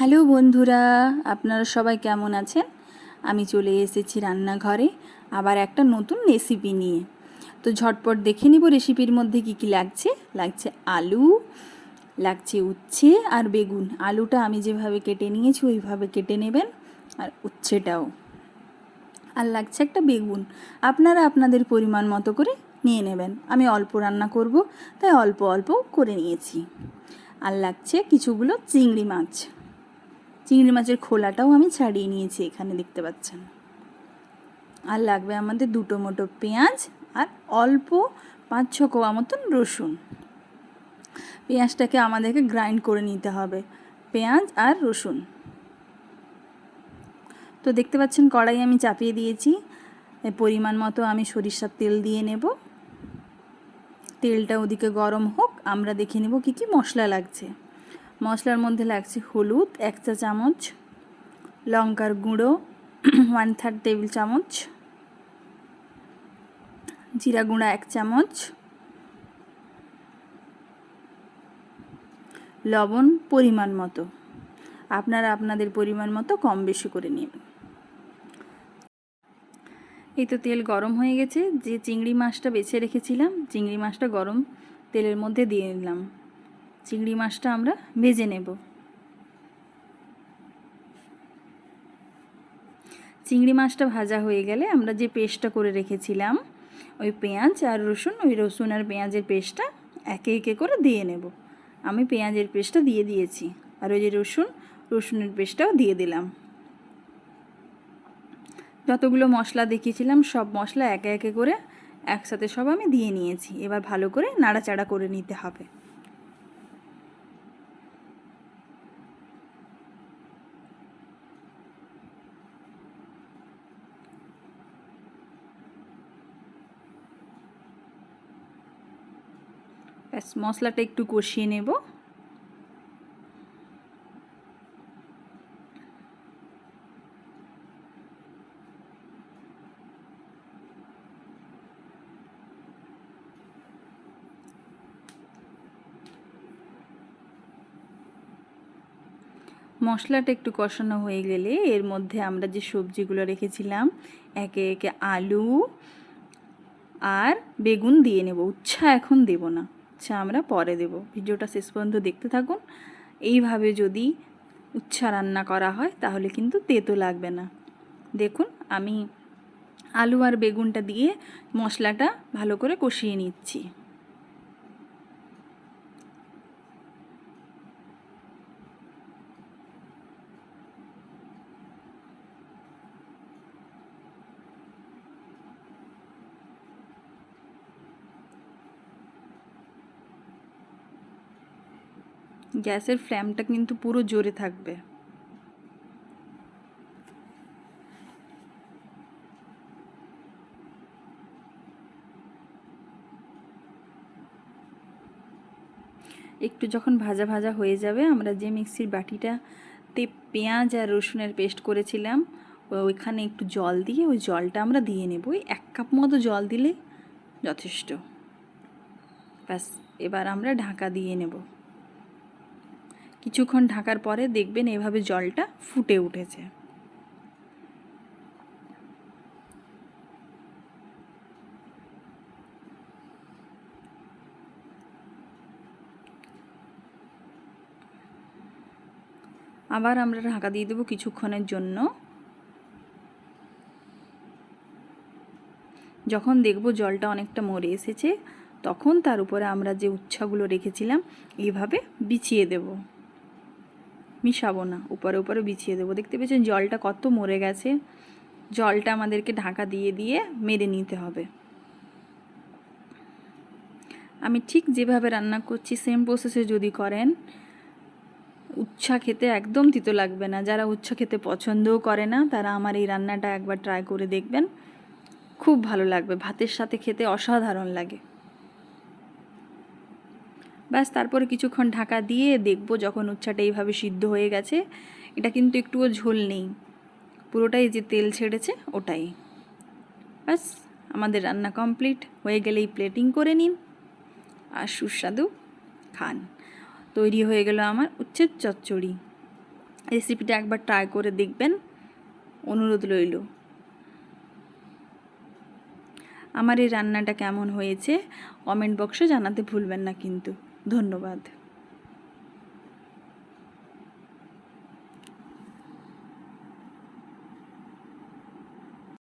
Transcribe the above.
Hello বন্ধুরা, আপনারা সবাই কেমন আছেন? আমি চলে এসেছি রান্নাঘরে আবার একটা নতুন রেসিপি নিয়ে। তো ঝটপট দেখে নিব রেসিপির মধ্যে কি কি লাগছে। লাগছে আলু, লাগছে উচ্ছে আর বেগুন। আলুটা আমি যেভাবে কেটে নিয়েছি ওইভাবে কেটে নেবেন আর উচ্ছেটাও। আর লাগছে একটা বেগুন। আপনারা আপনাদের পরিমাণ মতো করে নিয়ে নেবেন। আমি অল্প রান্না করব, তাই অল্প অল্প করে নিয়েছি। আর লাগছে কিছুগুলো চিংড়ি মাছ। চিংড়ি মাছের খোলাটাও আমি ছাড়িয়ে নিয়েছি এখানে, দেখতে পাচ্ছেন। আর লাগবে আমাদের দুটো মোটো পেঁয়াজ আর অল্প পাঁচ ছ কোয়া মতন রসুন। পেঁয়াজটাকে আমাদেরকে গ্রাইন্ড করে নিতে হবে, পেঁয়াজ আর রসুন। তো দেখতে পাচ্ছেন, কড়াই আমি চাপিয়ে দিয়েছি। পরিমাণ মতো আমি সরিষার তেল দিয়ে নেব। তেলটা ওদিকে গরম হোক, আমরা দেখে নেব কী কী মশলা লাগছে। মশলার মধ্যে লাগছে হলুদ, এক চা চামচ, লঙ্কার গুঁড়ো ওয়ান থার্ড টেবিল চামচ, জিরা গুঁড়া এক চামচ, লবণ পরিমাণ মতো। আপনারা আপনাদের পরিমাণ মতো কম বেশি করে নেবেন। এই তো তেল গরম হয়ে গেছে। যে চিংড়ি মাছটা বেছে রেখেছিলাম, চিংড়ি মাছটা গরম তেলের মধ্যে দিয়ে নিলাম। চিংড়ি মাছটা আমরা ভেজে নেব। চিংড়ি মাছটা ভাজা হয়ে গেলে আমরা যে পেস্টটা করে রেখেছিলাম, ওই পেঁয়াজ আর রসুন, ওই রসুন আর পেঁয়াজের পেস্টটা একে একে করে দিয়ে নেব। আমি পেঁয়াজের পেস্টটা দিয়ে দিয়েছি আর ওই যে রসুন, রসুনের পেস্টটাও দিয়ে দিলাম। যতগুলো মশলা দেখিয়েছিলাম, সব মশলা একে একে করে একসাথে সব আমি দিয়ে নিয়েছি। এবার ভালো করে নাড়াচাড়া করে নিতে হবে। ব্যাস, মশলাটা একটু কষিয়ে নেব। মশলাটা একটু কষানো হয়ে গেলে এর মধ্যে আমরা যে সবজিগুলো রেখেছিলাম, একে একে আলু আর বেগুন দিয়ে নেব। উচ্ছা এখন দেব না। উচ্ছা আমরা পরে দেব। ভিডিওটা শেষ পর্যন্ত দেখতে থাকুন। এইভাবে যদি উচ্ছা রান্না করা হয়, তাহলে কিন্তু তেতো লাগবে না। দেখুন, আমি আলু আর বেগুনটা দিয়ে মশলাটা ভালো করে কষিয়ে নিচ্ছি। গ্যাসের ফ্লেমটা কিন্তু পুরো জোরে থাকবে। একটু যখন ভাজা ভাজা হয়ে যাবে, আমরা যে মিক্সির বাটিটাতে পেঁয়াজ আর রসুনের পেস্ট করেছিলাম, ওইখানে একটু জল দিয়ে ওই জলটা আমরা দিয়ে নেব। ওই এক কাপ মতো জল দিলে যথেষ্ট। ব্যাস, এবার আমরা ঢাকা দিয়ে নেব। কিছুক্ষণ ঢাকার পরে দেখবেন এভাবে জলটা ফুটে উঠেছে। আবার আমরা ঢাকা দিয়ে দেবো কিছুক্ষণের জন্য। যখন দেখব জলটা অনেকটা মরে এসেছে, তখন তার উপরে আমরা যে উচ্ছাগুলো রেখেছিলাম এইভাবে বিছিয়ে দেব। মিশাবো না, উপরে উপরে বিছিয়ে দেবো। দেখতে পেয়েছেন জলটা কত মরে গেছে? জলটা আমাদেরকে ঢাকা দিয়ে দিয়ে মেরে নিতে হবে। আমি ঠিক যেভাবে রান্না করছি সেম প্রসেসে যদি করেন, উচ্ছা খেতে একদম তিতো লাগবে না। যারা উচ্ছা খেতে পছন্দও করে না, তারা আমার এই রান্নাটা একবার ট্রাই করে দেখবেন। খুব ভালো লাগবে। ভাতের সাথে খেতে অসাধারণ লাগে। ব্যাস, তারপরে কিছুক্ষণ ঢাকা দিয়ে দেখব যখন উচ্ছাটা এইভাবে সিদ্ধ হয়ে গেছে। এটা কিন্তু একটুও ঝোল নেই। পুরোটাই যে তেল ছেড়েছে, ওটাই। ব্যাস, আমাদের রান্না কমপ্লিট। হয়ে গেলেই প্লেটিং করে নিন। আর সুস্বাদু খান। তৈরি হয়ে গেল আমার উচ্ছের চচ্চড়ি। রেসিপিটা একবার ট্রাই করে দেখবেন। অনুরোধ রইল। আমার এই রান্নাটা কেমন হয়েছে, কমেন্ট বক্সে জানাতে ভুলবেন না কিন্তু। ধন্যবাদ।